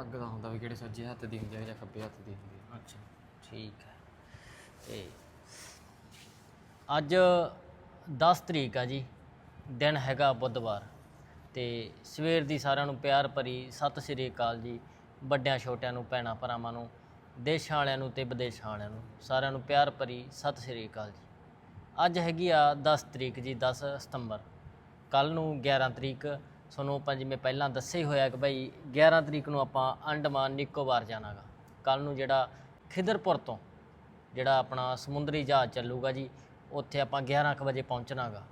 ਪੱਗ ਦਾ ਹੁੰਦਾ ਵੀ ਕਿਹੜੇ ਸੱਜੇ ਹੱਥ ਦੀ ਹੁੰਦੀ ਹੈ ਜਾਂ ਖੱਬੇ ਹੱਥ ਦੀ ਹੁੰਦੀ ਹੈ ਅੱਛਾ। ਠੀਕ ਹੈ ਤੇ ਅੱਜ 10 ਤਰੀਕ ਆ ਜੀ ਦਿਨ ਹੈਗਾ ਬੁੱਧਵਾਰ। ਤੇ ਸਵੇਰ ਦੀ ਸਾਰਿਆਂ ਨੂੰ ਪਿਆਰ ਭਰੀ ਸਤਿ ਸ੍ਰੀ ਅਕਾਲ ਜੀ। ਵੱਡਿਆਂ ਛੋਟਿਆਂ ਨੂੰ ਭੈਣਾਂ ਭਰਾਵਾਂ ਨੂੰ ਦੇਸ਼ਾਂ ਵਾਲਿਆਂ ਨੂੰ ਤੇ ਵਿਦੇਸ਼ਾਂ ਵਾਲਿਆਂ ਨੂੰ ਸਾਰਿਆਂ ਨੂੰ ਪਿਆਰ ਭਰੀ ਸਤਿ ਸ੍ਰੀ ਅਕਾਲ ਜੀ। ਅੱਜ ਹੈਗੀ ਆ 10 ਤਰੀਕ ਜੀ 10 ਸਤੰਬਰ। ਕੱਲ ਨੂੰ 11 ਤਰੀਕ ਤੁਹਾਨੂੰ ਆਪਾਂ ਜਿਵੇਂ ਪਹਿਲਾਂ ਦੱਸਿਆ ਹੀ ਹੋਇਆ ਕਿ ਭਾਈ 11 ਤਰੀਕ ਨੂੰ ਆਪਾਂ ਅੰਡਮਾਨ ਨਿਕੋਬਾਰ ਜਾਣਾਗਾ। ਕੱਲ ਨੂੰ ਜਿਹੜਾ ਖਿਦਰਪੁਰ ਤੋਂ ਜਿਹੜਾ ਆਪਣਾ ਸਮੁੰਦਰੀ ਜਹਾਜ਼ ਚੱਲੂਗਾ ਜੀ, ਉੱਥੇ ਆਪਾਂ 11 ਕੁ ਵਜੇ ਪਹੁੰਚਣਾਗਾ।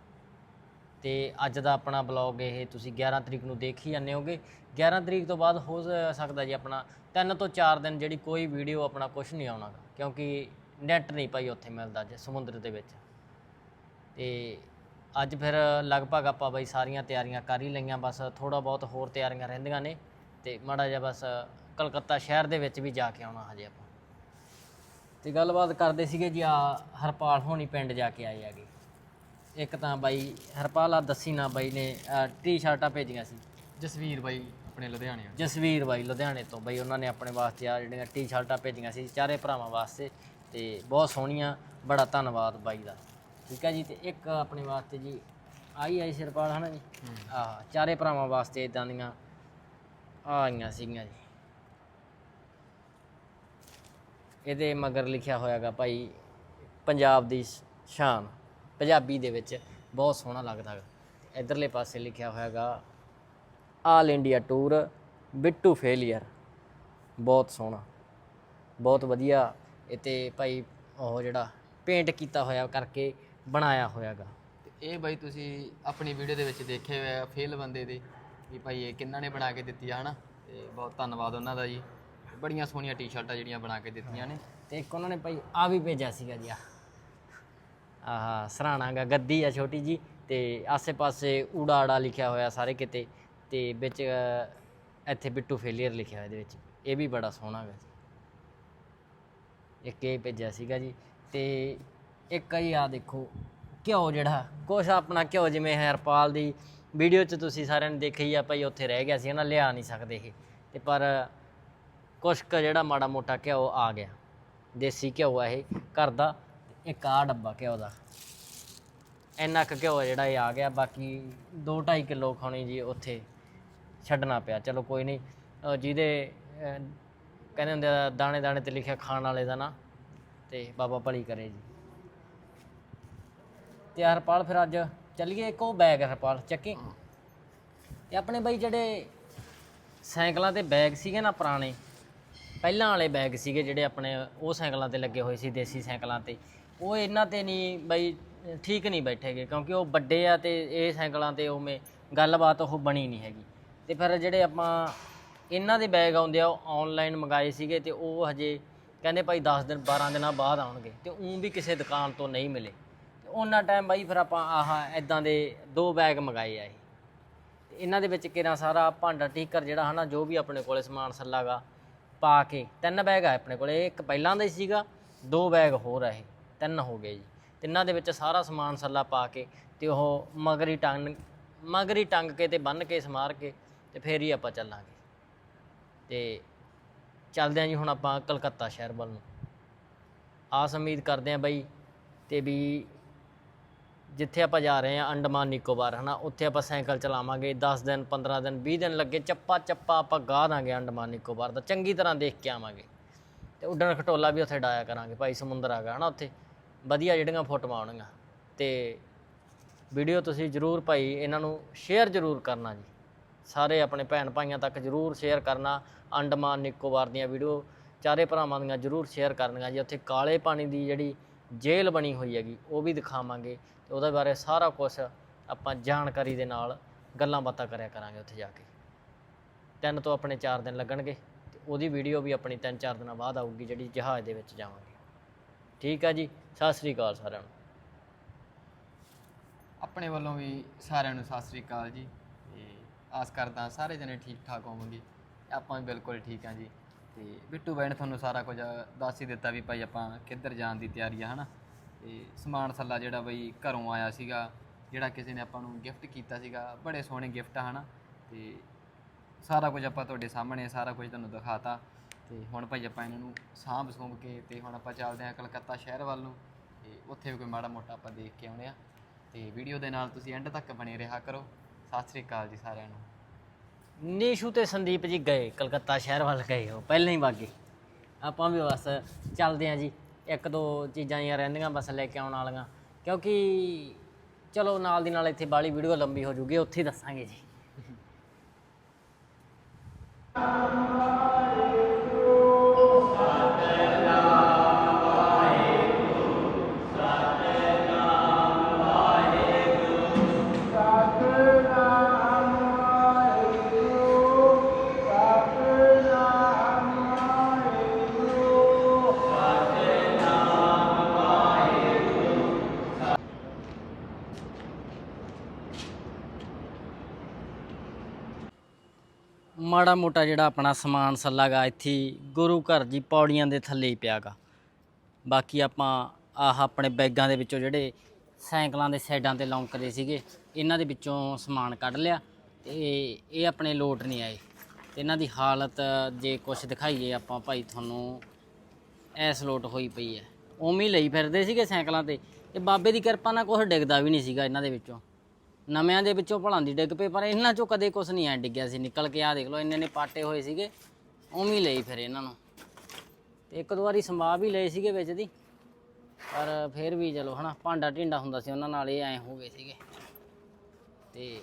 ਤੇ ਅੱਜ ਦਾ ਆਪਣਾ ਬਲੌਗ ਇਹ, ਤੁਸੀਂ 11 ਤਰੀਕ ਨੂੰ ਦੇਖ ਹੀ ਜਾਂਦੇ ਹੋਗੇ। 11 ਤਰੀਕ ਤੋਂ ਬਾਅਦ ਹੋ ਸਕਦਾ ਜੀ ਆਪਣਾ 3 ਤੋਂ 4 ਦਿਨ ਜਿਹੜੀ ਕੋਈ ਵੀਡੀਓ ਆਪਣਾ ਕੁਝ ਨਹੀਂ ਆਉਣਾਗਾ, ਕਿਉਂਕਿ ਨੈਟ ਨਹੀਂ ਭਾਈ ਉੱਥੇ ਮਿਲਦਾ ਜੇ ਸਮੁੰਦਰ ਦੇ ਵਿੱਚ। ਤੇ ਅੱਜ ਫਿਰ ਲਗਭਗ ਆਪਾਂ ਬਈ ਸਾਰੀਆਂ ਤਿਆਰੀਆਂ ਕਰ ਹੀ ਲਈਆਂ ਬਸ ਥੋੜਾ ਬਹੁਤ ਹੋਰ ਤਿਆਰੀਆਂ ਰਹਿੰਦੀਆਂ ਨੇ ਤੇ ਮਾੜਾ ਜਿਹਾ ਬਸ ਕਲਕੱਤਾ ਸ਼ਹਿਰ ਦੇ ਵਿੱਚ ਵੀ ਜਾ ਕੇ ਆਉਣਾ ਹਜੇ ਆਪਾਂ। ਤੇ ਗੱਲਬਾਤ ਕਰਦੇ ਸੀਗੇ ਜੀ ਆ ਹਰਪਾਲ ਹੋਣੀ ਪਿੰਡ ਜਾ ਕੇ ਆਏ ਹੈਗੇ। ਇੱਕ ਤਾਂ ਬਾਈ ਹਰਪਾਲ ਆ ਦੱਸੀ ਨਾ ਬਾਈ ਨੇ ਟੀ-ਸ਼ਰਟਾਂ ਭੇਜੀਆਂ ਸੀ। ਜਸਵੀਰ ਬਾਈ ਆਪਣੇ ਲੁਧਿਆਣੇ ਜਸਵੀਰ ਬਾਈ ਲੁਧਿਆਣੇ ਤੋਂ ਬਾਈ ਉਹਨਾਂ ਨੇ ਆਪਣੇ ਵਾਸਤੇ ਆ ਜਿਹੜੀਆਂ ਟੀ-ਸ਼ਰਟਾਂ ਭੇਜੀਆਂ ਸੀ ਚਾਰੇ ਭਰਾਵਾਂ ਵਾਸਤੇ ਤੇ ਬਹੁਤ ਸੋਹਣੀਆਂ ਬੜਾ ਧੰਨਵਾਦ ਬਾਈ ਦਾ। ਠੀਕ ਹੈ ਜੀ, ਤੇ ਇੱਕ ਆਪਣੇ ਵਾਸਤੇ ਜੀ ਆਈ ਆਈ ਸਿਰਪਾਲ ਹਨਾ ਜੀ? ਆਹ, ਚਾਰੇ ਭਰਾਵਾਂ ਵਾਸਤੇ ਇਦਾਂ ਦੀਆਂ ਆ ਆਈਆਂ ਸੀਗੀਆਂ ਜੀ। ਇਹਦੇ ਮਗਰ ਲਿਖਿਆ ਹੋਇਆਗਾ ਭਾਈ, ਪੰਜਾਬ ਦੀ ਸ਼ਾਨ, ਪੰਜਾਬੀ ਦੇ ਵਿੱਚ ਬਹੁਤ ਸੋਹਣਾ ਲੱਗਦਾ ਹੈ ਇਧਰਲੇ ਪਾਸੇ ਲਿਖਿਆ ਹੋਇਆਗਾ, all India tour, Bittu failure, ਬਹੁਤ ਸੋਹਣਾ। ਬਹੁਤ ਵਧੀਆ ਇਹ ਤੇ ਭਾਈ ਉਹ ਜਿਹੜਾ ਪੇਂਟ ਕੀਤਾ ਹੋਇਆ ਕਰਕੇ ਬਣਾਇਆ ਹੋਇਆਗਾ। ਤੇ ਇਹ ਬਾਈ ਤੁਸੀਂ ਆਪਣੀ ਵੀਡੀਓ ਦੇ ਵਿੱਚ ਦੇਖੇ ਹੋਏ ਆ ਫੇਲ ਬੰਦੇ ਦੇ ਵੀ ਭਾਈ ਇਹ ਕਿੰਨਾਂ ਨੇ ਬਣਾ ਕੇ ਦਿੱਤੀ ਆ ਹਨਾ? ਤੇ ਬਹੁਤ ਧੰਨਵਾਦ ਉਹਨਾਂ ਦਾ ਜੀ। ਬੜੀਆਂ ਸੋਹਣੀਆਂ ਟੀ-ਸ਼ਰਟਾਂ ਜਿਹੜੀਆਂ ਬਣਾ ਕੇ ਦਿੱਤੀਆਂ ਨੇ। ਤੇ ਇੱਕ ਉਹਨਾਂ ਨੇ ਭਾਈ ਆ ਵੀ ਭੇਜਿਆ ਸੀਗਾ ਜੀ ਆਹ। ਸਰਾਣਾ ਗਾ ਗੱਦੀ ਆ ਛੋਟੀ ਜੀ ਤੇ ਆਸੇ-ਪਾਸੇ ਊੜਾ ਆੜਾ ਲਿਖਿਆ ਹੋਇਆ ਸਾਰੇ ਕਿਤੇ ਤੇ ਵਿੱਚ ਇੱਥੇ ਬਿੱਟੂ ਫੇਲੀਅਰ ਲਿਖਿਆ ਹੋਇਆ ਇਹਦੇ ਵਿੱਚ। ਇਹ ਵੀ ਬੜਾ ਸੋਹਣਾ ਜੀ। ਇੱਕ ਇਹ ਭੇਜਿਆ ਸੀਗਾ ਜੀ ਤੇ ਇੱਕ ਹੀ ਆ ਦੇਖੋ, ਘਿਓ ਜਿਹੜਾ, ਕੁਛ ਆਪਣਾ ਘਿਓ ਜਿਵੇਂ ਹਰਪਾਲ ਦੀ ਵੀਡੀਓ 'ਚ ਤੁਸੀਂ ਸਾਰਿਆਂ ਨੇ ਦੇਖਿਆ ਹੀ ਆ, ਭਾਈ ਉੱਥੇ ਰਹਿ ਗਿਆ ਸੀ ਨਾ ਲਿਆ ਨਹੀਂ ਸਕਦੇ ਇਹ। ਤੇ ਪਰ ਕੁਛ ਕੁ ਜਿਹੜਾ ਮਾੜਾ ਮੋਟਾ ਘਿਓ ਆ ਗਿਆ, ਦੇਸੀ ਘਿਓ ਆ ਇਹ ਘਰ ਦਾ ਤੇ ਇੱਕ ਆ ਡੱਬਾ ਘਿਓ ਦਾ। ਇੰਨਾ ਕੁ ਘਿਓ ਜਿਹੜਾ ਇਹ ਆ ਗਿਆ, ਬਾਕੀ 2.5 ਕਿਲੋ ਖਾਣੀ ਜੀ ਉੱਥੇ ਛੱਡਣਾ ਪਿਆ। ਚਲੋ ਕੋਈ ਨਹੀਂ ਜਿਹਦੇ ਕਹਿੰਦੇ ਹੁੰਦੇ ਆ ਦਾਣੇ ਦਾਣੇ ਤੇ ਲਿਖਿਆ ਖਾਣ ਵਾਲੇ ਦਾ ਨਾ, ਤੇ ਬਾਬਾ ਭਲੀ ਕਰੇ ਜੀ। ਤੇ ਹਰਪਾਲ ਫਿਰ ਅੱਜ ਚੱਲੀਏ ਇੱਕ ਉਹ ਬੈਗ ਹਰਪਾਲ ਚੱਕੀ। ਤੇ ਆਪਣੇ ਬਈ ਜਿਹੜੇ ਸਾਈਕਲਾਂ ਤੇ ਬੈਗ ਸੀਗੇ ਨਾ ਪੁਰਾਣੇ ਪਹਿਲਾਂ ਵਾਲੇ ਬੈਗ ਸੀਗੇ ਜਿਹੜੇ ਆਪਣੇ ਉਹ ਸਾਈਕਲਾਂ ਤੇ ਲੱਗੇ ਹੋਏ ਸੀ ਦੇਸੀ ਸਾਈਕਲਾਂ ਤੇ। ਉਹ ਇਹਨਾਂ ਤੇ ਨਹੀਂ ਬਈ ਠੀਕ ਨਹੀਂ ਬੈਠੇਗੇ ਕਿਉਂਕਿ ਉਹ ਵੱਡੇ ਆ ਤੇ ਇਹ ਸਾਈਕਲਾਂ ਤੇ ਉਵੇਂ ਗੱਲਬਾਤ ਉਹ ਬਣੀ ਨਹੀਂ ਹੈਗੀ। ਤੇ ਫਿਰ ਜਿਹੜੇ ਆਪਾਂ ਇਹਨਾਂ ਦੇ ਬੈਗ ਆਉਂਦੇ ਆ ਉਹ ਆਨਲਾਈਨ ਮੰਗਾਏ ਸੀਗੇ ਤੇ ਉਹ ਹਜੇ ਕਹਿੰਦੇ ਭਾਈ 10 ਦਿਨ 12 ਦਿਨਾਂ ਬਾਅਦ ਆਉਣਗੇ। ਤੇ ਉਹ ਵੀ ਕਿਸੇ ਦੁਕਾਨ ਤੋਂ ਨਹੀਂ ਮਿਲੇ। ਉਹਨਾਂ ਟਾਈਮ ਬਾਈ ਫਿਰ ਆਪਾਂ ਆਹ ਇਦਾਂ ਦੇ ਦੋ ਬੈਗ ਮੰਗਾਏ ਆ ਇਹ। ਤੇ ਇਹਨਾਂ ਦੇ ਵਿੱਚ ਕਿਹੜਾ ਸਾਰਾ ਭਾਂਡਾ ਟੀਕਰ ਜਿਹੜਾ ਹਨਾ, ਜੋ ਵੀ ਆਪਣੇ ਕੋਲੇ ਸਮਾਨ ਸੱਲਾਗਾ ਪਾ ਕੇ ਤਿੰਨ ਬੈਗ ਆ ਆਪਣੇ ਕੋਲੇ। ਇੱਕ ਪਹਿਲਾਂ ਦਾ ਹੀ ਸੀਗਾ, ਦੋ ਬੈਗ ਹੋਰ ਆ ਇਹ, ਤਿੰਨ ਹੋ ਗਏ ਜੀ। ਤਿੰਨਾਂ ਦੇ ਵਿੱਚ ਸਾਰਾ ਸਮਾਨ ਸੱਲਾ ਪਾ ਕੇ ਤੇ ਉਹ ਮਗਰੀ ਟੰਗ ਮਗਰੀ ਟੰਗ ਕੇ ਤੇ ਬੰਨ ਕੇ, ਸਮਾਰ ਕੇ ਤੇ ਫੇਰ ਹੀ ਆਪਾਂ ਚੱਲਾਂਗੇ। ਤੇ ਚੱਲਦੇ ਆਂ ਜੀ ਹੁਣ ਆਪਾਂ ਕਲਕੱਤਾ ਸ਼ਹਿਰ ਵੱਲ ਨੂੰ। ਆਸ ਉਮੀਦ ਕਰਦੇ ਆਂ ਬਾਈ ਤੇ ਵੀ ਜਿੱਥੇ ਆਪਾਂ ਜਾ ਰਹੇ ਹਾਂ, ਅੰਡਮਾਨ ਨਿਕੋਬਾਰ, ਹਨਾ? ਉੱਥੇ ਆਪਾਂ ਸਾਈਕਲ ਚਲਾਵਾਂਗੇ 10 ਦਿਨ 15 ਦਿਨ 20 ਦਿਨ ਲੱਗੇ, ਚੱਪਾ ਚੱਪਾ ਆਪਾਂ ਗਾ ਦਾਂਗੇ ਅੰਡਮਾਨ ਨਿਕੋਬਾਰ ਦਾ। ਚੰਗੀ ਤਰ੍ਹਾਂ ਦੇਖ ਕੇ ਆਵਾਂਗੇ। ਤੇ ਉੱਡਣ ਖਟੋਲਾ ਵੀ ਉੱਥੇ ਡਾਇਆ ਕਰਾਂਗੇ, ਭਾਈ ਸਮੁੰਦਰ ਆ ਗਿਆ, ਹਨਾ ਉੱਥੇ? ਵਧੀਆ ਜਿਹੜੀਆਂ ਫੋਟੋਆਂ ਆਉਣਗੀਆਂ। ਤੇ ਵੀਡੀਓ ਤੁਸੀਂ ਜਰੂਰ ਭਾਈ ਇਹਨਾਂ ਨੂੰ ਸ਼ੇਅਰ ਜਰੂਰ ਕਰਨਾ ਜੀ। ਸਾਰੇ ਆਪਣੇ ਭੈਣ ਭਾਈਆਂ ਤੱਕ ਜਰੂਰ ਸ਼ੇਅਰ ਕਰਨਾ, ਅੰਡਮਾਨ ਨਿਕੋਬਾਰ ਦੀਆਂ ਵੀਡੀਓ। ਚਾਰੇ ਭਰਾਵਾਂ ਦੀਆਂ ਜਰੂਰ ਸ਼ੇਅਰ ਕਰਨੀਆਂ ਜੀ। ਉੱਥੇ ਕਾਲੇ ਪਾਣੀ ਦੀ ਜਿਹੜੀ ਜੇਲ੍ਹ ਬਣੀ ਹੋਈ ਹੈਗੀ, ਉਹ ਵੀ ਦਿਖਾਵਾਂਗੇ ਤੇ ਉਹਦੇ ਬਾਰੇ ਸਾਰਾ ਕੁਝ ਆਪਾਂ ਜਾਣਕਾਰੀ ਦੇ ਨਾਲ ਗੱਲਾਂ ਬਾਤਾਂ ਕਰਿਆ ਕਰਾਂਗੇ ਉੱਥੇ ਜਾ ਕੇ। ਤਿੰਨ ਤੋਂ ਆਪਣੇ 4 ਦਿਨ ਲੱਗਣਗੇ ਤੇ ਉਹਦੀ ਵੀਡੀਓ ਵੀ ਆਪਣੀ 3-4 ਦਿਨਾਂ ਬਾਅਦ ਆਊਗੀ ਜਿਹੜੀ ਜਹਾਜ਼ ਦੇ ਵਿੱਚ ਜਾਵਾਂਗੇ। ਠੀਕ ਆ ਜੀ, ਸਤਿ ਸ੍ਰੀ ਅਕਾਲ ਸਾਰਿਆਂ ਨੂੰ। ਆਪਣੇ ਵੱਲੋਂ ਵੀ ਸਾਰਿਆਂ ਨੂੰ ਸਤਿ ਸ੍ਰੀ ਅਕਾਲ ਜੀ। ਤੇ ਆਸ ਕਰਦਾ ਸਾਰੇ ਜਣੇ ਠੀਕ ਠਾਕ ਹੋਵੋਗੇ। ਆਪਾਂ ਵੀ ਬਿਲਕੁਲ ਠੀਕ ਹਾਂ ਜੀ। ਤੇ ਬਿੱਟੂ ਬਾਈ ਨੇ ਤੁਹਾਨੂੰ ਸਾਰਾ ਕੁਝ ਦੱਸ ਹੀ ਦਿੱਤਾ ਵੀ ਭਾਈ ਆਪਾਂ ਕਿੱਧਰ ਜਾਣ ਦੀ ਤਿਆਰੀ ਆ, ਹਨਾ? ਤੇ ਸਮਾਨ ਸੱਲਾ ਜਿਹੜਾ ਬਈ ਘਰੋਂ ਆਇਆ ਸੀਗਾ, ਜਿਹੜਾ ਕਿਸੇ ਨੇ ਆਪਾਂ ਨੂੰ ਗਿਫਟ ਕੀਤਾ ਸੀਗਾ, ਬੜੇ ਸੋਹਣੇ ਗਿਫਟ ਆ, ਹਨਾ? ਤੇ ਸਾਰਾ ਕੁਝ ਆਪਾਂ ਤੁਹਾਡੇ ਸਾਹਮਣੇ, ਸਾਰਾ ਕੁਝ ਤੁਹਾਨੂੰ ਦਿਖਾਤਾ। ਤੇ ਹੁਣ ਭਾਈ ਆਪਾਂ ਇਹਨਾਂ ਨੂੰ ਸਾਂਭ ਸੂੰਭ ਕੇ ਤੇ ਹੁਣ ਆਪਾਂ ਚੱਲਦੇ ਹਾਂ ਕਲਕੱਤਾ ਸ਼ਹਿਰ ਵੱਲ ਨੂੰ। ਤੇ ਉੱਥੇ ਵੀ ਕੋਈ ਮਾੜਾ ਮੋਟਾ ਆਪਾਂ ਦੇਖ ਕੇ ਆਉਣੇ ਆ ਤੇ ਵੀਡੀਓ ਦੇ ਨਾਲ ਤੁਸੀਂ ਐਂਡ ਤੱਕ ਬਣੇ ਰਿਹਾ ਕਰੋ। ਸਤਿ ਸ੍ਰੀ ਅਕਾਲ ਜੀ ਸਾਰਿਆਂ ਨੂੰ। ਨੀਸ਼ੂ ਤੇ ਸੰਦੀਪ ਜੀ ਗਏ, ਕਲਕੱਤਾ ਸ਼ਹਿਰ ਵੱਲ ਗਏ ਉਹ, ਪਹਿਲਾਂ ਹੀ ਵਾਗੇ ਆਪਾਂ ਵੀ ਬਸ ਚੱਲਦੇ ਆਂ ਜੀ, ਇੱਕ ਦੋ ਚੀਜ਼ਾਂ ਹੀ ਰਹਿੰਦੀਆਂ, ਬਸ ਲੈ ਕੇ ਆਉਣ ਵਾਲੀਆਂ। ਕਿਉਂਕਿ ਚਲੋ ਨਾਲ ਦੀ ਨਾਲ ਇੱਥੇ ਬਾਲੀ ਵੀਡੀਓ ਲੰਬੀ ਹੋ ਜੂਗੀ, ਉੱਥੇ ਹੀ ਦੱਸਾਂਗੇ ਜੀ। ਮੋਟਾ ਜਿਹੜਾ ਆਪਣਾ ਸਮਾਨ ਸੱਲਾਗਾ ਇੱਥੇ ਗੁਰੂ ਘਰ ਜੀ ਪੌੜੀਆਂ ਦੇ ਥੱਲੇ ਹੀ ਪਿਆਗਾ। ਬਾਕੀ ਆਪਾਂ ਆਹ ਆਪਣੇ ਬੈਗਾਂ ਦੇ ਵਿੱਚੋਂ ਜਿਹੜੇ ਸਾਈਕਲਾਂ ਦੇ ਸਾਈਡਾਂ ਤੇ ਲੌਂਕਦੇ ਸੀਗੇ, ਇਹਨਾਂ ਦੇ ਵਿੱਚੋਂ ਸਮਾਨ ਕੱਢ ਲਿਆ ਤੇ ਇਹ ਆਪਣੇ ਲੋਟ ਨਹੀਂ ਆਏ। ਤੇ ਇਹਨਾਂ ਦੀ ਹਾਲਤ ਜੇ ਕੁਝ ਦਿਖਾਈਏ ਆਪਾਂ ਭਾਈ, ਤੁਹਾਨੂੰ ਐਸ ਲੋਟ ਹੋਈ ਪਈ ਹੈ। ਉਵੇਂ ਹੀ ਲਈ ਫਿਰਦੇ ਸੀਗੇ ਸਾਈਕਲਾਂ ਤੇ। ਤੇ ਬਾਬੇ ਦੀ ਕਿਰਪਾ ਨਾਲ ਕੁਝ ਡਿੱਗਦਾ ਵੀ ਨਹੀਂ ਸੀਗਾ ਇਹਨਾਂ ਦੇ ਵਿੱਚੋਂ। ਨਵਿਆਂ ਦੇ ਵਿੱਚੋਂ ਭਲਾਂ ਦੀ ਡਿੱਗ ਪਏ ਪਰ ਇਹਨਾਂ ਚੋਂ ਕਦੇ ਕੁਝ ਨਹੀਂ ਐ ਡਿੱਗਿਆ ਸੀ। ਨਿਕਲ ਕੇ ਆ ਦੇਖ ਲਓ, ਇੰਨੇ ਨੇ ਪਾਟੇ ਹੋਏ ਸੀਗੇ, ਉਵੇਂ ਹੀ ਲਈ ਫਿਰ ਇਹਨਾਂ ਨੂੰ। ਤੇ ਇੱਕ ਦੋ ਵਾਰੀ ਸੰਭਾ ਵੀ ਲਏ ਸੀਗੇ ਵਿੱਚ ਦੀ, ਪਰ ਫਿਰ ਵੀ ਚਲੋ ਹਨਾ, ਭਾਂਡਾ ਢਿੰਡਾ ਹੁੰਦਾ ਸੀ ਉਹਨਾਂ ਨਾਲ, ਇਹ ਐ ਹੋ ਗਏ ਸੀਗੇ। ਤੇ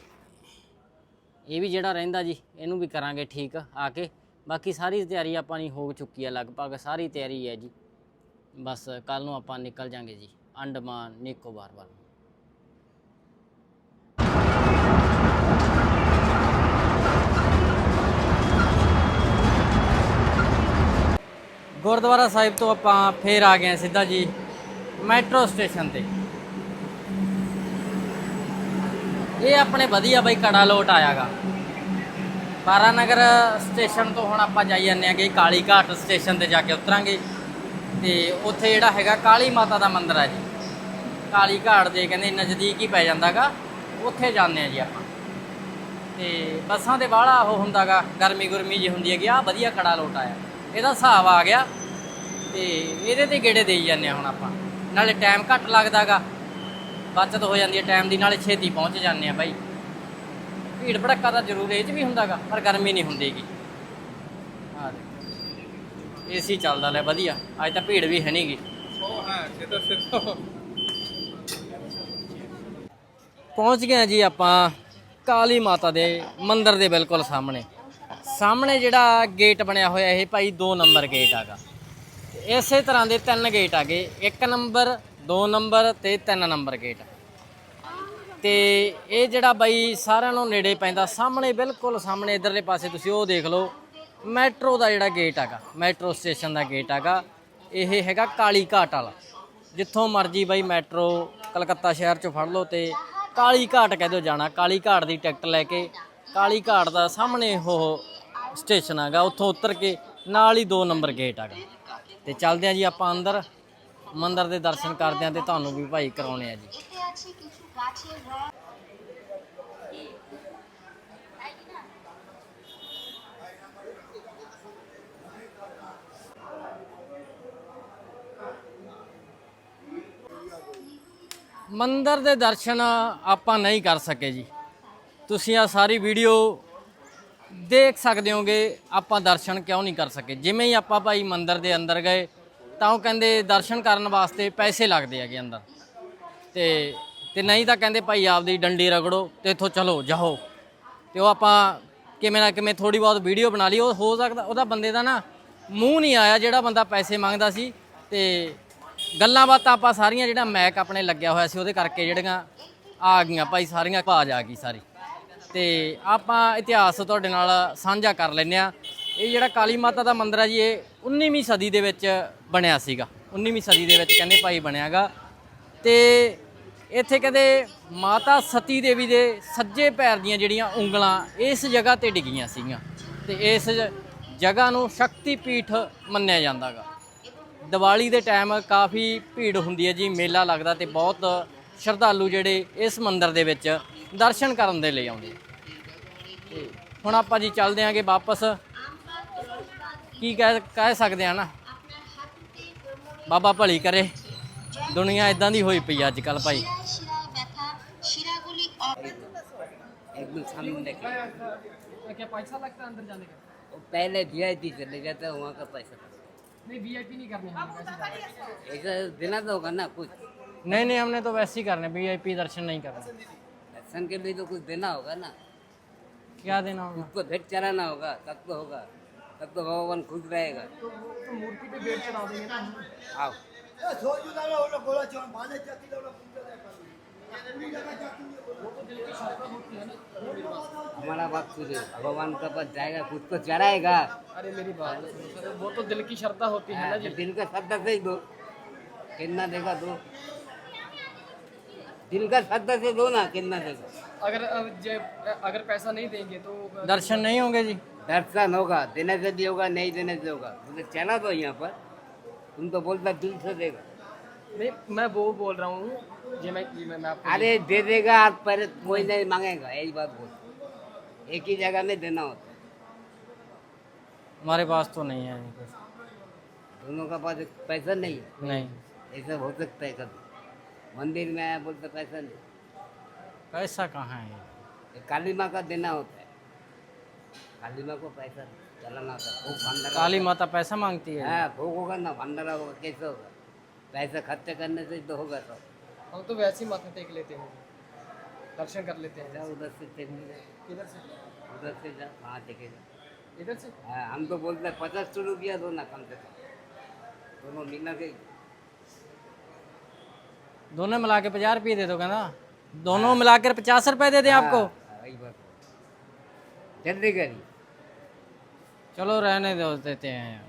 ਇਹ ਵੀ ਜਿਹੜਾ ਰਹਿੰਦਾ ਜੀ, ਇਹਨੂੰ ਵੀ ਕਰਾਂਗੇ ਠੀਕ ਆ ਕੇ। ਬਾਕੀ ਸਾਰੀ ਤਿਆਰੀ ਆਪਾਂ ਨਹੀਂ ਹੋ ਚੁੱਕੀ ਆ, ਲਗਭਗ ਸਾਰੀ ਤਿਆਰੀ ਹੈ ਜੀ। ਬਸ ਕੱਲ ਨੂੰ ਆਪਾਂ ਨਿਕਲ ਜਾਾਂਗੇ ਜੀ, ਅੰਡਮਾਨ, ਨਿਕੋਬਾਰ ਵੱਲ। ਗੁਰਦੁਆਰਾ ਸਾਹਿਬ ਤੋਂ ਆਪਾਂ ਫੇਰ ਆ ਗਏ ਹਾਂ ਸਿੱਧਾ ਜੀ ਮੈਟਰੋ ਸਟੇਸ਼ਨ ਤੇ। ਇਹ ਆਪਣੇ ਵਧੀਆ ਬਾਈ ਕੜਾ ਲੋਟ ਆਇਆਗਾ। ਬਾਰਾਨਗਰ ਸਟੇਸ਼ਨ ਤੋਂ ਹੁਣ ਆਪਾਂ ਜਾਈ ਜਾਂਦੇ ਆਂਗੇ ਕਾਲੀ ਘਾਟ ਸਟੇਸ਼ਨ ਤੇ ਜਾ ਕੇ ਉਤਰਾਂਗੇ। ਤੇ ਉੱਥੇ ਜਿਹੜਾ ਹੈਗਾ ਕਾਲੀ ਮਾਤਾ ਦਾ ਮੰਦਿਰ ਹੈ ਜੀ। ਕਾਲੀ ਘਾਟ ਦੇ ਕਹਿੰਦੇ ਨਜ਼ਦੀਕ ਹੀ ਪੈ ਜਾਂਦਾਗਾ। ਉੱਥੇ ਜਾਂਦੇ ਆ ਜੀ ਆਪਾਂ। ਤੇ ਬੱਸਾਂ ਤੇ ਬਾਹਲਾ ਉਹ ਹੁੰਦਾਗਾ, ਗਰਮੀ ਗੁਰਮੀ ਜੀ ਹੁੰਦੀ ਹੈਗੀ ਆ ਵਧੀਆ ਕੜਾ ਲੋਟ ਆਇਆ। ਇਹਦਾ ਹਿਸਾਬ ਆ ਗਿਆ ਤੇ ਇਹਦੇ ਤੇ ਗੇੜੇ ਦੇਈ ਜਾਂਦੇ ਆ ਹੁਣ ਆਪਾਂ। ਨਾਲੇ ਟਾਈਮ ਘੱਟ ਲੱਗਦਾਗਾ। ਬਚਤ ਹੋ ਜਾਂਦੀ ਹੈ ਟਾਈਮ ਦੀ, ਨਾਲੇ ਛੇਤੀ ਪਹੁੰਚ ਜਾਂਦੇ ਆ ਬਾਈ। ਭੀੜ ਭੜੱਕਾ ਤਾਂ ਜ਼ਰੂਰ ਇਹ 'ਚ ਵੀ ਹੁੰਦਾਗਾ, ਪਰ ਗਰਮੀ ਨਹੀਂ ਹੁੰਦੀਗੀ। ਆ ਏਸੀ ਚੱਲਦਾ ਲੈ ਵਧੀਆ, ਅੱਜ ਤਾਂ ਭੀੜ ਵੀ ਹੈ ਨਹੀਂਗੀ। ਪਹੁੰਚ ਗਏ ਜੀ ਆਪਾਂ ਕਾਲੀ ਮਾਤਾ ਦੇ ਮੰਦਿਰ ਦੇ ਬਿਲਕੁਲ ਸਾਹਮਣੇ। ਸਾਹਮਣੇ ਜਿਹੜਾ ਗੇਟ ਬਣਿਆ ਹੋਇਆ ਇਹ ਭਾਈ 2 ਨੰਬਰ ਗੇਟ ਆਗਾ ਇਸੇ ਤਰ੍ਹਾਂ ਦੇ ਤਿੰਨ ਗੇਟ ਆਗੇ 1 ਨੰਬਰ 2 ਨੰਬਰ ਤੇ 3 ਨੰਬਰ ਗੇਟ ਤੇ ਇਹ ਜਿਹੜਾ ਬਾਈ ਸਾਰਿਆਂ ਨੂੰ ਨੇੜੇ ਪੈਂਦਾ, ਸਾਹਮਣੇ ਬਿਲਕੁਲ ਸਾਹਮਣੇ ਇਧਰਲੇ ਪਾਸੇ ਤੁਸੀਂ ਉਹ ਦੇਖ ਲਓ, ਮੈਟਰੋ ਦਾ ਜਿਹੜਾ ਗੇਟ ਹੈਗਾ ਮੈਟਰੋ ਸਟੇਸ਼ਨ ਦਾ ਗੇਟ ਹੈਗਾ ਇਹ ਹੈਗਾ ਕਾਲੀ ਘਾਟ ਵਾਲਾ। ਜਿੱਥੋਂ ਮਰਜ਼ੀ ਬਾਈ ਮੈਟਰੋ ਕਲਕੱਤਾ ਸ਼ਹਿਰ ਚੋਂ ਫੜ ਲਓ ਤੇ ਕਾਲੀ ਘਾਟ ਕਹਿ ਦਿਓ ਜਾਣਾ। ਕਾਲੀ ਘਾਟ ਦੀ ਟਿਕਟ ਲੈ ਕੇ, ਕਾਲੀ ਘਾਟ ਦਾ ਸਾਹਮਣੇ ਉਹ ਸਟੇਸ਼ਨ ਹੈਗਾ ਉੱਥੋਂ ਉਤਰ ਕੇ ਨਾਲ ਹੀ ਦੋ ਨੰਬਰ ਗੇਟ ਹੈਗਾ ਤੇ ਚੱਲਦੇ ਆ ਜੀ ਆਪਾਂ ਅੰਦਰ, ਮੰਦਰ ਦੇ ਦਰਸ਼ਨ ਕਰਦੇ ਆ ਤੇ ਤੁਹਾਨੂੰ ਵੀ ਭਾਈ ਕਰਾਉਣੇ ਆ ਜੀ। ਮੰਦਰ ਦੇ ਦਰਸ਼ਨ ਆਪਾਂ ਨਹੀਂ ਕਰ ਸਕੇ ਜੀ। ਤੁਸੀਂ ਆ ਸਾਰੀ ਵੀਡੀਓ ਦੇਖ ਸਕਦੇ ਹੋਗੇ ਆਪਾਂ ਦਰਸ਼ਨ ਕਿਉਂ ਨਹੀਂ ਕਰ ਸਕੇ। ਜਿਵੇਂ ਹੀ ਆਪਾਂ ਭਾਈ ਮੰਦਿਰ ਦੇ ਅੰਦਰ ਗਏ, ਤਾਂ ਉਹ ਕਹਿੰਦੇ ਦਰਸ਼ਨ ਕਰਨ ਵਾਸਤੇ ਪੈਸੇ ਲੱਗਦੇ ਹੈਗੇ ਅੰਦਰ। ਤੇ ਤੇ ਨਹੀਂ ਤਾਂ ਕਹਿੰਦੇ ਭਾਈ ਆਪਦੀ ਡੰਡੀ ਰਗੜੋ ਤੇ ਇੱਥੋਂ ਚਲੋ, ਜਾਓ। ਤੇ ਉਹ ਆਪਾਂ ਕਿਵੇਂ ਨਾ ਕਿਵੇਂ ਥੋੜੀ ਬਹੁਤ ਵੀਡੀਓ ਬਣਾ ਲਈ, ਉਹ ਹੋ ਸਕਦਾ, ਉਹਦਾ ਬੰਦੇ ਦਾ ਨਾ ਮੂੰਹ ਨਹੀਂ ਆਇਆ ਜਿਹੜਾ ਬੰਦਾ ਪੈਸੇ ਮੰਗਦਾ ਸੀ। ਤੇ ਗੱਲਾਂ ਬਾਤਾਂ ਆਪਾਂ ਸਾਰੀਆਂ ਜਿਹੜਾ ਮੈਕ ਆਪਣੇ ਲੱਗਿਆ ਹੋਇਆ ਸੀ, ਉਹਦੇ ਕਰਕੇ ਜਿਹੜੀਆਂ ਆ ਗਈਆਂ, ਭਾਈ ਸਾਰੀਆਂ ਆਵਾਜ਼ ਆ ਗਈ ਸਾਰੀ। ਤੇ ਆਪਾਂ ਇਤਿਹਾਸ ਤੁਹਾਡੇ ਨਾਲ ਸਾਂਝਾ ਕਰ ਲੈਂਦੇ ਆ ਇਹ ਜਿਹੜਾ ਕਾਲੀ ਮਾਤਾ ਦਾ ਮੰਦਿਰ ਹੈ ਜੀ, ਇਹ 19ਵੀਂ ਸਦੀ ਦੇ ਵਿੱਚ ਬਣਿਆ ਸੀਗਾ। 19ਵੀਂ ਸਦੀ ਦੇ ਵਿੱਚ ਕਹਿੰਦੇ ਭਾਈ ਬਣਿਆਗਾ ਤੇ ਇੱਥੇ ਕਹਿੰਦੇ ਮਾਤਾ ਸਤੀ ਦੇਵੀ ਦੇ ਸੱਜੇ ਪੈਰ ਦੀਆਂ ਜਿਹੜੀਆਂ ਉਂਗਲਾਂ, ਇਸ ਜਗ੍ਹਾ ਤੇ ਡਿੱਗੀਆਂ ਸੀਗੀਆਂ। ਤੇ ਇਸ ਜਗ੍ਹਾ ਨੂੰ ਸ਼ਕਤੀ ਪੀਠ ਮੰਨਿਆ ਜਾਂਦਾਗਾ ਦੀਵਾਲੀ ਦੇ ਟਾਈਮ ਕਾਫੀ ਭੀੜ ਹੁੰਦੀ ਹੈ ਜੀ, ਮੇਲਾ ਲੱਗਦਾ ਤੇ ਬਹੁਤ ਸ਼ਰਧਾਲੂ ਜਿਹੜੇ ਇਸ ਮੰਦਿਰ ਦੇ ਵਿੱਚ ਦਰਸ਼ਨ ਕਰਨ ਦੇ ਲਈ ਆਉਂਦੇ ਆ ਹੁਣ ਆਪਾਂ ਜੀ ਚੱਲਦੇ ਆਂਗੇ ਵਾਪਸ ਕੀ ਕਹਿ ਕਹਿ ਸਕਦੇ ਆ ਨਾ ਬਾਬਾ ਭਲੀ ਕਰੇ ਦੁਨੀਆ ਇਦਾਂ ਦੀ ਹੋਈ ਪਈ ਅੱਜ ਕੱਲ ਭਾਈ एकदम सामने निकला क्या पैसा लगता है अंदर जाने का पहले वी आई पी चले जाता है वहाँ का पैसा नहीं वी आई पी नहीं करने ऐसा देना तो होगा ना कुछ नहीं नहीं हमने तो वैसे ही करने वी आई पी दर्शन नहीं करना दर्शन के लिए तो कुछ देना होगा ना। क्या देना होगा? उसको भेंट चढ़ाना होगा तब तो होगा। तब तो भगवान खुश रहेगा। मूर्ति पे बेड चढ़ा देंगे ना। आओ। हमारा बात सुनिए भगवान का पास जाएगा कुछ तो चढ़ाएगा अरे मेरी बात वो तो दिल की श्रद्धा होती है ना हाँ, दिल का श्रद्धा से ही दो। कितना देगा दो? दिल का श्रद्धा से दो ना कितना देगा अगर अगर पैसा नहीं देंगे तो दर्शन नहीं होंगे जी। दर्शन होगा देने से भी होगा नहीं देने से होगा। तुमने चला तो यहाँ पर। तुम तो बोलता दिल से देगा। नहीं मैं वो बोल रहा हूँ जी मैं जी मैं, मैं आपको अरे दे देगा आप पर कोई नहीं मांगेगा यही बात बोल एक ही जगह में देना होता हमारे पास तो नहीं है। दोनों का पास पैसा नहीं है। नहीं। ऐसा हो सकता है कभी। मंदिर में आया बोलते पैसा नहीं। पैसा कहाँ है? ये काली माँ का देना होता है। काली माँ को पैसा चलाना होता है भूख भंडारा काली माता पैसा मांगती है। हाँ भूख होगा ना भंडारा होगा कैसे होगा? पैसा खर्च करने से तो होगा सब। हम तो वैसे ही माथा टेक लेते हैं। दर्शन कर लेते हैं। उधर से देखने जा किधर से? उधर से जा वहाँ देखेगा इधर से? हाँ हम तो बोलते हैं पचास सौ रुपया दो ना कम से कम। दोनों मिला के दोनों मिला के पचास रुपये दे दोगे ना दोनों मिला कर पचास रुपये दे दें आपको जल्दी करी चलो रहने दो देते हैं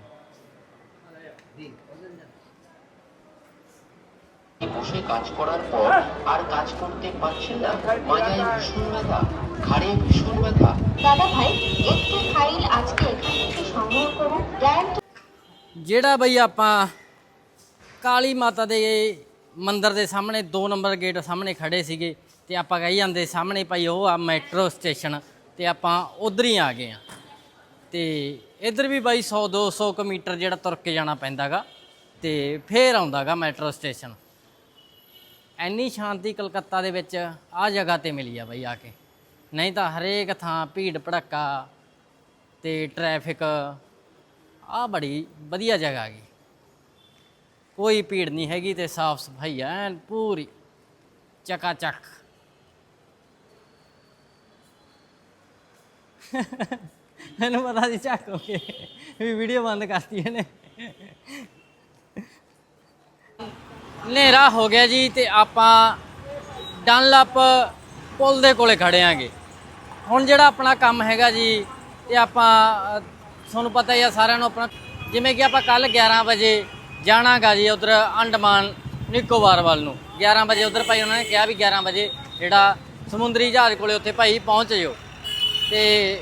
বসে কাজ করার পর আর কাজ করতে পারছেন না মাজায় ভীষণ ব্যথা ঘাড়ে ভীষণ ব্যথা দাদা ভাই একটি ফাইল আজকে এখান থেকে সংগ্রহ করুন যেটা ভাই আপা কালী মাতা দে ਮੰਦਰ ਦੇ ਸਾਹਮਣੇ 2 ਨੰਬਰ ਗੇਟ ਸਾਹਮਣੇ ਖੜੇ ਸੀਗੇ ਤੇ ਆਪਾਂ ਕਹੀ ਜਾਂਦੇ ਸਾਹਮਣੇ ਭਾਈ ਉਹ ਆ ਮੈਟਰੋ ਸਟੇਸ਼ਨ ਤੇ ਆਪਾਂ ਉਧਰ ਹੀ ਆ ਗਏ ਆ। ਤੇ ਇੱਧਰ ਵੀ ਬਾਈ 100 200 ਕੁ ਮੀਟਰ ਜਿਹੜਾ ਤੁਰ ਕੇ ਜਾਣਾ ਪੈਂਦਾਗਾ ਤੇ ਫੇਰ ਆਉਂਦਾਗਾ ਮੈਟਰੋ ਸਟੇਸ਼ਨ। ਐਨੀ ਸ਼ਾਂਤੀ ਕਲਕੱਤਾ ਦੇ ਵਿੱਚ ਆ ਜਗ੍ਹਾ ਤੇ ਮਿਲੀ ਆ ਬਾਈ ਆ ਕੇ। ਨਹੀਂ ਤਾਂ ਹਰੇਕ ਥਾਂ ਭੀੜ ਭੜੱਕਾ ਤੇ ਟ੍ਰੈਫਿਕ ਆ ਬੜੀ ਵਧੀਆ ਜਗ੍ਹਾ ਹੈਗੀ ਕੋਈ ਭੀੜ ਨਹੀਂ ਹੈਗੀ ਤੇ ਸਾਫ਼ ਸਫ਼ਾਈ ਐਨ ਪੂਰੀ। ਚਕਾ ਚੱਕ। ਮੈਨੂੰ ਪਤਾ ਸੀ ਝਾਕੋਗੇ ਵੀ ਵੀਡੀਓ ਬੰਦ ਕਰਤੀ ਇਹਨੇ। ਹਨੇਰਾ ਹੋ ਗਿਆ ਜੀ ਤੇ ਆਪਾਂ ਡਨਲਪ ਪੁਲ ਦੇ ਕੋਲੇ ਖੜੇ ਆਂਗੇ। ਹੁਣ ਜਿਹੜਾ ਆਪਣਾ ਕੰਮ ਹੈਗਾ ਜੀ ਤੇ ਆਪਾਂ ਤੁਹਾਨੂੰ ਪਤਾ ਹੀ ਆ ਸਾਰਿਆਂ ਨੂੰ ਆਪਣਾ, ਜਿਵੇਂ ਕਿ ਆਪਾਂ ਕੱਲ 11 ਵਜੇ ਜਾਣਾਗਾ ਜੀ ਉਧਰ ਅੰਡਮਾਨ ਨਿਕੋਬਾਰ ਵੱਲ ਨੂੰ। 11 ਵਜੇ ਉਧਰ ਭਾਈ ਉਹਨਾਂ ਨੇ ਕਿਹਾ ਵੀ 11 ਵਜੇ ਜਿਹੜਾ ਸਮੁੰਦਰੀ ਜਹਾਜ਼ ਕੋਲੇ ਉੱਥੇ ਭਾਈ ਪਹੁੰਚ ਜਿਓ। ਤੇ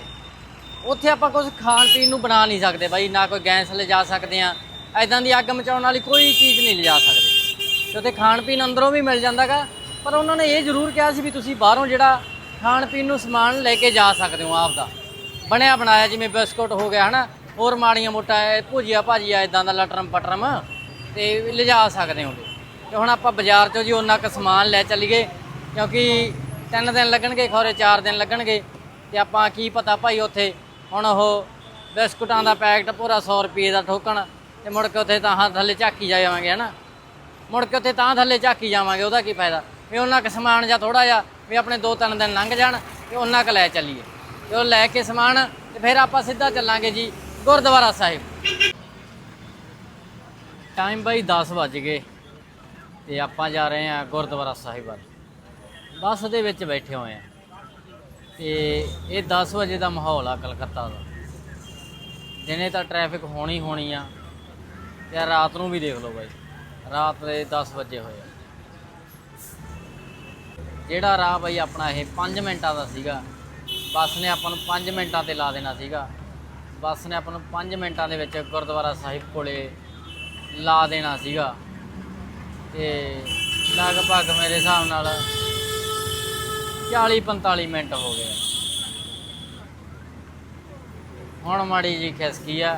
ਉੱਥੇ ਆਪਾਂ ਕੁਝ ਖਾਣ ਪੀਣ ਨੂੰ ਬਣਾ ਨਹੀਂ ਸਕਦੇ ਬਾਈ, ਨਾ ਕੋਈ ਗੈਸ ਲਿਜਾ ਸਕਦੇ ਆ ਐਦਾਂ ਦੀ ਅੱਗ ਮਚਾਉਣ ਵਾਲੀ ਕੋਈ ਚੀਜ਼ ਨਹੀਂ ਲਿਜਾ ਸਕਦੇ। ਤੇ ਉੱਥੇ ਖਾਣ ਪੀਣ ਅੰਦਰੋਂ ਵੀ ਮਿਲ ਜਾਂਦਾਗਾ। ਪਰ ਉਹਨਾਂ ਨੇ ਇਹ ਜ਼ਰੂਰ ਕਿਹਾ ਸੀ ਵੀ ਤੁਸੀਂ ਬਾਹਰੋਂ ਜਿਹੜਾ ਖਾਣ ਪੀਣ ਨੂੰ ਸਮਾਨ ਲੈ ਕੇ ਜਾ ਸਕਦੇ ਹੋ ਆਪਦਾ ਬਣਿਆ ਬਣਾਇਆ ਜਿਵੇਂ ਬਿਸਕੁਟ ਹੋ ਗਿਆ, ਹਨਾ? ਹੋਰ ਮਾੜੀਆਂ ਮੋਟਾ ਇਹ ਭੁਜੀਆ ਭਾਜੀਆ ਇਦਾਂ ਦਾ ਲਟਰਮ ਪਟਰਮ ਤੇ ਲਿਜਾ ਸਕਦੇ ਹੋ ਤੇ ਹੁਣ ਆਪਾਂ ਬਾਜ਼ਾਰ ਚੋਂ ਜੀ ਉਹਨਾਂ ਕ ਸਮਾਨ ਲੈ ਚੱਲੀਏ, ਕਿਉਂਕਿ ਤਿੰਨ ਦਿਨ ਲੱਗਣਗੇ, ਖੌਰੇ ਚਾਰ ਦਿਨ ਲੱਗਣਗੇ, ਤੇ ਆਪਾਂ ਕੀ ਪਤਾ ਭਾਈ ਉੱਥੇ ਹੁਣ ਉਹ ਬਿਸਕੁਟਾਂ ਦਾ ਪੈਕਟ ਪੂਰਾ 100 ਰੁਪਏ ਦਾ ਠੋਕਣ, ਤੇ ਮੁੜ ਕੇ ਉੱਥੇ ਤਾਂ ਹਾਂ ਥੱਲੇ ਝਾਕੀ ਜਾਵਾਂਗੇ ਹਨਾ? ਮੁੜ ਕੇ ਉੱਥੇ ਤਾਂ ਥੱਲੇ ਝਾਕੀ ਜਾਵਾਂਗੇ, ਉਹਦਾ ਕੀ ਫਾਇਦਾ? ਵੀ ਉਹਨਾਂ ਕ ਸਮਾਨ ਜਾਂ ਥੋੜਾ ਜਿਹਾ ਵੀ ਆਪਣੇ ਦੋ ਤਿੰਨ ਦਿਨ ਲੰਘ ਜਾਣ, ਤੇ ਉਹਨਾਂ ਕ ਲੈ ਚੱਲੀਏ। ਤੇ ਉਹ ਲੈ ਕੇ ਸਮਾਨ, ਤੇ ਫਿਰ ਆਪਾਂ ਸਿੱਧਾ ਚੱਲਾਂਗੇ ਜੀ ਗੁਰਦੁਆਰਾ ਸਾਹਿਬ। ਟਾਈਮ ਬਾਈ 10 ਵੱਜ ਗਏ ਤੇ ਆਪਾਂ ਜਾ ਰਹੇ ਹਾਂ ਗੁਰਦੁਆਰਾ ਸਾਹਿਬ ਵੱਲ। ਬੱਸ ਦੇ ਵਿੱਚ ਬੈਠੇ ਹੋਏ ਆ ਤੇ ਇਹ 10 ਵਜੇ ਦਾ ਮਾਹੌਲ ਆ ਕਲਕੱਤਾ ਦਾ। ਦਿਨੇ ਤਾਂ ਟ੍ਰੈਫਿਕ ਹੋਣੀ ਹੋਣੀ ਆ ਤੇ ਰਾਤ ਨੂੰ ਵੀ ਦੇਖ ਲਓ ਬਾਈ, ਰਾਤ ਦੇ 10 ਵਜੇ ਹੋਏ ਆ। ਜਿਹੜਾ ਰਾਹ ਬਾਈ ਆਪਣਾ ਇਹ 5 ਮਿੰਟਾਂ ਦਾ ਸੀਗਾ, ਬੱਸ ਨੇ ਆਪਾਂ ਨੂੰ 5 ਮਿੰਟਾਂ ਤੇ ਲਾ ਦੇਣਾ ਸੀਗਾ। ਬੱਸ ਨੇ ਆਪਾਂ ਨੂੰ 5 ਮਿੰਟਾਂ ਦੇ ਵਿੱਚ ਗੁਰਦੁਆਰਾ ਸਾਹਿਬ ਕੋਲੇ ਲਾ ਦੇਣਾ ਸੀਗਾ। ਤੇ ਲਗਭਗ ਮੇਰੇ ਹਿਸਾਬ ਨਾਲ 40 45 ਮਿੰਟ ਹੋ ਗਏ। ਹੁਣ ਮਾੜੀ ਜੀ ਖਿਸਕੀ ਆ।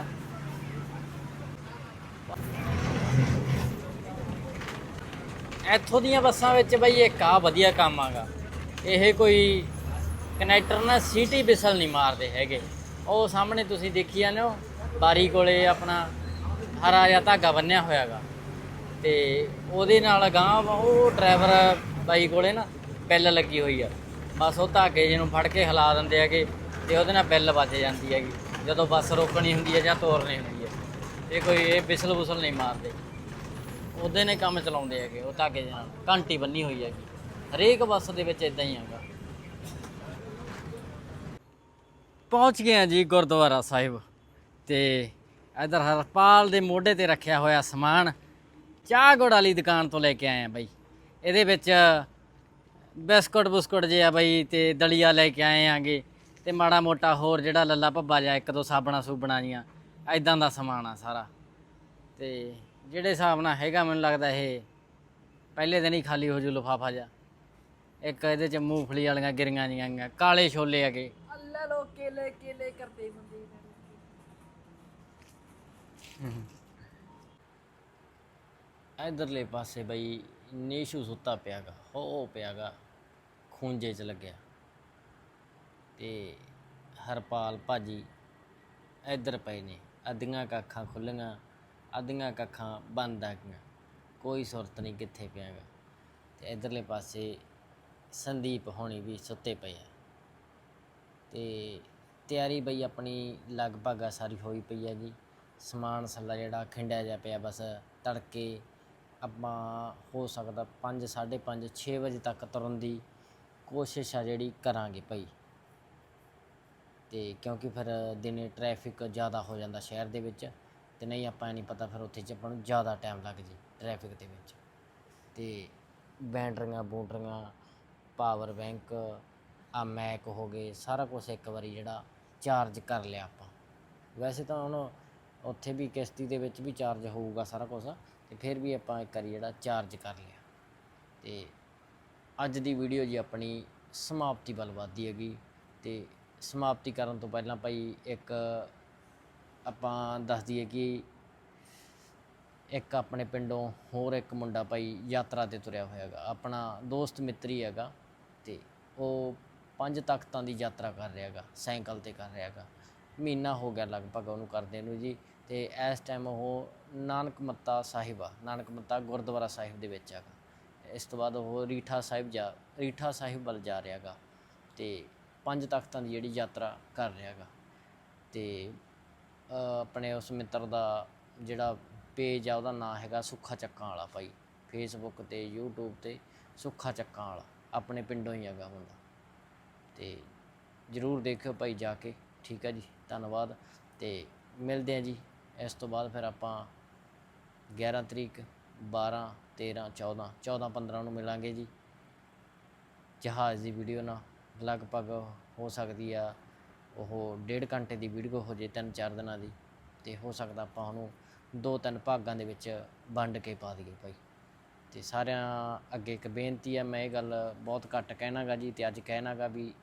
ਇੱਥੋਂ ਦੀਆਂ ਬੱਸਾਂ ਵਿੱਚ ਬਈ ਇੱਕ ਆ ਵਧੀਆ ਕੰਮ ਆਗਾ। ਇਹ ਕੋਈ ਕਨੈਕਟਰ ਨਾ ਸੀਟੀ ਬਿਸਲ ਨਹੀਂ ਮਾਰਦੇ ਹੈਗੇ। ਉਹ ਸਾਹਮਣੇ ਤੁਸੀਂ ਦੇਖੀ ਜਾਂਦੇ ਹੋ, ਬਾਰੀ ਕੋਲੇ ਆਪਣਾ ਹਰਾ ਜਿਹਾ ਧਾਗਾ ਬੰਨਿਆ ਹੋਇਆਗਾ। ਤੇ ਉਹਦੇ ਨਾਲ ਗਾਂ ਉਹ ਡਰਾਈਵਰ ਬਾਈ ਕੋਲੇ ਨਾ ਬੈਲ ਲੱਗੀ ਹੋਈ ਆ। ਬਸ ਉਹ ਧਾਗੇ ਜਿਹਨੂੰ ਫੜ ਕੇ ਹਿਲਾ ਦਿੰਦੇ ਹੈਗੇ ਤੇ ਉਹਦੇ ਨਾਲ ਬੈਲ ਵੱਜ ਜਾਂਦੀ ਹੈਗੀ। ਜਦੋਂ ਬੱਸ ਰੋਕਣੀ ਹੁੰਦੀ ਹੈ ਜਾਂ ਤੋਰਨੀ ਹੁੰਦੀ ਹੈ। ਇਹ ਕੋਈ, ਇਹ ਬਿਸਲ ਬੁਸਲ ਨਹੀਂ ਮਾਰਦੇ। ਉਹਦੇ ਨੇ ਕੰਮ ਚਲਾਉਂਦੇ ਹੈਗੇ ਉਹ ਧਾਗੇ ਦੇ ਨਾਲ। ਘੰਟੀ ਬੰਨੀ ਹੋਈ ਹੈਗੀ। ਹਰੇਕ ਬੱਸ ਦੇ ਵਿੱਚ ਇਦਾਂ ਹੀ ਹੈਗਾ। ਪਹੁੰਚ ਗਏ ਹਾਂ ਜੀ ਗੁਰਦੁਆਰਾ ਸਾਹਿਬ। ਤੇ ਇਧਰ ਹਰਪਾਲ ਦੇ ਮੋਢੇ ਤੇ ਰੱਖਿਆ ਹੋਇਆ ਸਮਾਨ, ਚਾਹ ਗੁੜ ਵਾਲੀ ਦੁਕਾਨ ਤੋਂ ਲੈ ਕੇ ਆਏ ਆ ਬਾਈ। ਇਹਦੇ ਵਿੱਚ ਬਿਸਕੁਟ ਬੁਸਕੁਟ ਜੇ ਆ ਬਾਈ ਤੇ ਦਲੀਆ ਲੈ ਕੇ ਆਏ ਆਂਗੇ ਤੇ ਮਾੜਾ ਮੋਟਾ ਹੋਰ ਜਿਹੜਾ ਲੱਲਾ ਭੱਬਾ ਜਾ ਇੱਕ ਦੋ ਸਾਬਣਾ ਸੂਬਣਾ ਜੀਆਂ ਐਦਾਂ ਦਾ ਸਮਾਨ ਆ ਸਾਰਾ। ਤੇ ਜਿਹੜੇ ਹਿਸਾਬ ਨਾਲ ਹੈਗਾ ਮੈਨੂੰ ਲੱਗਦਾ ਇਹ ਪਹਿਲੇ ਦਿਨ ਹੀ ਖਾਲੀ ਹੋ ਜੂ ਲਿਫਾਫਾ ਜਾ ਇੱਕ ਇਹਦੇ ਚ ਮੂੰਗਫਲੀ ਵਾਲੀਆਂ ਗਿਰੀਆਂ ਜੀਆਂ ਕਾਲੇ ਛੋਲੇ ਹੈਗੇ। ਅੱਲਾ ਲੋ ਕੇਲੇ ਕੇਲੇ ਕਰਦੇ ਹੁੰਦੇ ਇਧਰਲੇ ਪਾਸੇ ਬਈ ਨੇਸ਼ੂ ਸੁੱਤਾ ਪਿਆਗਾ ਹੋ ਪਿਆਗਾ ਖੂੰਜੇ ਚ ਲੱਗਿਆ ਤੇ ਹਰਪਾਲ ਭਾਜੀ ਇੱਧਰ ਪਏ ਨੇ ਅੱਧੀਆਂ ਕੱਖਾਂ ਖੁੱਲੀਆਂ ਅੱਧੀਆਂ ਕੱਖਾਂ ਬੰਦ ਆ ਗਈਆਂ ਕੋਈ ਸੁਰਤ ਨਹੀਂ ਕਿੱਥੇ ਪਿਆਗਾ ਤੇ ਇਧਰਲੇ ਪਾਸੇ ਸੰਦੀਪ ਹੋਣੀ ਵੀ ਸੁੱਤੇ ਪਏ ਆ ਤੇ ਤਿਆਰੀ ਬਈ ਆਪਣੀ ਲਗਭਗ ਆ, ਸਾਰੀ ਹੋਈ ਪਈ ਹੈਗੀ। ਸਮਾਨ ਸੱਲਾ ਜਿਹੜਾ ਖਿੰਡਿਆ ਜਾ ਪਿਆ ਬਸ, ਤੜਕੇ ਆਪਾਂ ਹੋ ਸਕਦਾ 5 5:30 6 ਵਜੇ ਤੱਕ ਤੁਰਨ ਦੀ ਕੋਸ਼ਿਸ਼ ਆ ਜਿਹੜੀ ਕਰਾਂਗੇ ਭਾਈ ਤੇ ਕਿਉਂਕਿ ਫਿਰ ਦਿਨੇ ਟ੍ਰੈਫਿਕ ਜ਼ਿਆਦਾ ਹੋ ਜਾਂਦਾ ਸ਼ਹਿਰ ਦੇ ਵਿੱਚ, ਤੇ ਨਹੀਂ ਆਪਾਂ ਨਹੀਂ ਪਤਾ ਫਿਰ ਉੱਥੇ ਚ ਆਪਾਂ ਨੂੰ ਜ਼ਿਆਦਾ ਟਾਈਮ ਲੱਗ ਜੇ ਟ੍ਰੈਫਿਕ ਦੇ ਵਿੱਚ। ਤੇ ਬੈਟਰੀਆਂ ਬੂਟਰੀਆਂ ਪਾਵਰ ਬੈਂਕ ਆ ਮੈਕ ਹੋ ਗਏ, ਸਾਰਾ ਕੁਝ ਇੱਕ ਵਾਰੀ ਜਿਹੜਾ ਚਾਰਜ ਕਰ ਲਿਆ ਆਪਾਂ। ਵੈਸੇ ਤਾਂ ਹੁਣ ਉੱਥੇ ਵੀ ਕਿਸ਼ਤੀ ਦੇ ਵਿੱਚ ਵੀ ਚਾਰਜ ਹੋਊਗਾ ਸਾਰਾ ਕੁਝ ਤੇ ਫਿਰ ਵੀ ਆਪਾਂ ਇੱਕ ਵਾਰੀ ਜਿਹੜਾ ਚਾਰਜ ਕਰ ਲਿਆ। ਤੇ ਅੱਜ ਦੀ ਵੀਡੀਓ ਜੀ ਆਪਣੀ ਸਮਾਪਤੀ ਵੱਲ ਵੱਧਦੀ ਹੈਗੀ, ਤੇ ਸਮਾਪਤੀ ਕਰਨ ਤੋਂ ਪਹਿਲਾਂ ਭਾਈ ਇੱਕ ਆਪਾਂ ਦੱਸ ਦਈਏ ਕਿ ਇੱਕ ਆਪਣੇ ਪਿੰਡੋਂ ਹੋਰ ਇੱਕ ਮੁੰਡਾ ਭਾਈ ਯਾਤਰਾ ਤੇ ਤੁਰਿਆ ਹੋਇਆ ਹੈਗਾ। ਆਪਣਾ ਦੋਸਤ ਮਿੱਤਰੀ ਹੈਗਾ, ਤੇ ਉਹ ਪੰਜ ਤਖਤਾਂ ਦੀ ਯਾਤਰਾ ਕਰ ਰਿਹਾ ਹੈਗਾ ਸਾਈਕਲ ਤੇ ਕਰ ਰਿਹਾ ਹੈਗਾ ਮਹੀਨਾ ਹੋ ਗਿਆ ਲਗਭਗ ਉਹਨੂੰ ਕਰਦੇ ਨੂੰ ਜੀ ਤੇ ਇਸ ਟਾਈਮ ਉਹ ਨਾਨਕ ਮੱਤਾ ਸਾਹਿਬ ਆ, ਨਾਨਕ ਮੱਤਾ ਗੁਰਦੁਆਰਾ ਸਾਹਿਬ ਦੇ ਵਿੱਚ ਹੈਗਾ। ਇਸ ਤੋਂ ਬਾਅਦ ਉਹ ਰੀਠਾ ਸਾਹਿਬ ਜਾ, ਰੀਠਾ ਸਾਹਿਬ ਵੱਲ ਜਾ ਰਿਹਾ ਹੈਗਾ ਤੇ ਪੰਜ ਤਖਤਾਂ ਦੀ ਜਿਹੜੀ ਯਾਤਰਾ ਕਰ ਰਿਹਾ ਹੈਗਾ ਤੇ ਆਪਣੇ ਉਸ ਮਿੱਤਰ ਦਾ ਜਿਹੜਾ ਪੇਜ ਆ ਉਹਦਾ ਨਾਮ ਹੈਗਾ ਸੁੱਖਾ ਚੱਕਾਂ ਵਾਲਾ ਭਾਈ। ਫੇਸਬੁੱਕ ਤੇ, YouTube ਤੇ ਸੁੱਖਾ ਚੱਕਾਂ ਵਾਲਾ, ਆਪਣੇ ਪਿੰਡੋਂ ਹੀ ਹੈਗਾ ਮੁੰਡਾ। ਤੇ ਜਰੂਰ ਦੇਖਿਓ ਭਾਈ ਜਾ ਕੇ। ਠੀਕ ਆ ਜੀ, ਧੰਨਵਾਦ। ਤੇ ਮਿਲਦੇ ਆ ਜੀ, ਇਸ ਤੋਂ ਬਾਅਦ ਫਿਰ ਆਪਾਂ 11 ਤਰੀਕ 12 13 14 14 15 ਨੂੰ ਮਿਲਾਂਗੇ ਜੀ। ਜਹਾਜ਼ ਦੀ ਵੀਡੀਓ ਨਾਲ ਲਗਭਗ ਹੋ ਸਕਦੀ ਆ, ਉਹ ਡੇਢ ਘੰਟੇ ਦੀ ਵੀਡੀਓ ਹੋ ਜੇ ਤਿੰਨ ਚਾਰ ਦਿਨਾਂ ਦੀ, ਤੇ ਹੋ ਸਕਦਾ ਆਪਾਂ ਉਹਨੂੰ ਦੋ ਤਿੰਨ ਭਾਗਾਂ ਦੇ ਵਿੱਚ ਵੰਡ ਕੇ ਪਾ ਦਈਏ ਭਾਈ। ਤੇ ਸਾਰਿਆਂ ਅੱਗੇ ਇੱਕ ਬੇਨਤੀ ਆ, ਮੈਂ ਇਹ ਗੱਲ ਬਹੁਤ ਘੱਟ ਕਹਿਣਾਗਾ ਜੀ, ਤੇ ਅੱਜ ਕਹਿਣਾਗਾ ਵੀ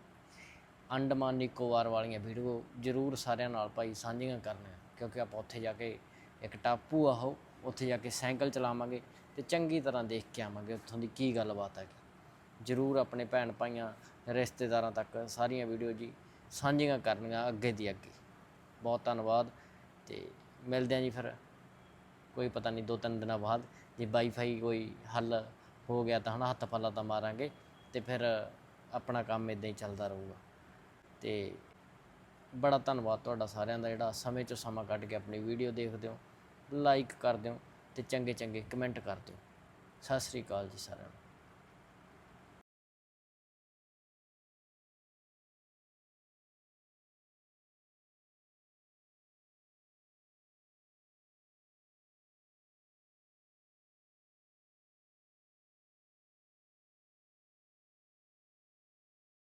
ਅੰਡਮਾਨ ਨਿਕੋਬਾਰ ਵਾਲੀਆਂ ਵੀਡੀਓ ਜ਼ਰੂਰ ਸਾਰਿਆਂ ਨਾਲ ਭਾਈ ਸਾਂਝੀਆਂ ਕਰਨੀਆਂ, ਕਿਉਂਕਿ ਆਪਾਂ ਉੱਥੇ ਜਾ ਕੇ ਇੱਕ ਟਾਪੂ ਆ ਉਹ, ਉੱਥੇ ਜਾ ਕੇ ਸਾਈਕਲ ਚਲਾਵਾਂਗੇ ਤੇ ਚੰਗੀ ਤਰ੍ਹਾਂ ਦੇਖ ਕੇ ਆਵਾਂਗੇ ਉੱਥੋਂ ਦੀ ਕੀ ਗੱਲਬਾਤ ਹੈਗੀ। ਜ਼ਰੂਰ ਆਪਣੇ ਭੈਣ ਭਾਈਆਂ, ਰਿਸ਼ਤੇਦਾਰਾਂ ਤੱਕ ਸਾਰੀਆਂ ਵੀਡੀਓ ਜੀ ਸਾਂਝੀਆਂ ਕਰਨੀਆਂ ਅੱਗੇ ਦੀ ਅੱਗੇ। ਬਹੁਤ ਧੰਨਵਾਦ ਤੇ ਮਿਲਦੇ ਆਂ ਜੀ ਫਿਰ ਕੋਈ ਪਤਾ ਨਹੀਂ ਦੋ ਤਿੰਨ ਦਿਨਾਂ ਬਾਅਦ, ਜੇ ਵਾਈਫਾਈ ਕੋਈ ਹੱਲ ਹੋ ਗਿਆ ਤਾਂ ਹਨਾ, ਹੱਥ ਪੱਲਾ ਤਾਂ ਮਾਰਾਂਗੇ ਤੇ ਫਿਰ ਆਪਣਾ ਕੰਮ ਇਦਾਂ ਹੀ ਚੱਲਦਾ ਰਹੂਗਾ। ਤੇ ਬੜਾ ਧੰਨਵਾਦ ਤੁਹਾਡਾ ਸਾਰਿਆਂ ਦਾ ਜਿਹੜਾ ਸਮੇਂ ਚੋਂ ਸਮਾਂ ਕੱਢ ਕੇ ਆਪਣੀ ਵੀਡੀਓ ਦੇਖਦੇ ਹੋ ਲਾਈਕ ਕਰਦੇ ਹੋ ਤੇ ਚੰਗੇ ਚੰਗੇ ਕਮੈਂਟ ਕਰਦੇ ਹੋ ਸਤਿ ਸ੍ਰੀ ਅਕਾਲ ਜੀ ਸਾਰਿਆਂ ਨੂੰ।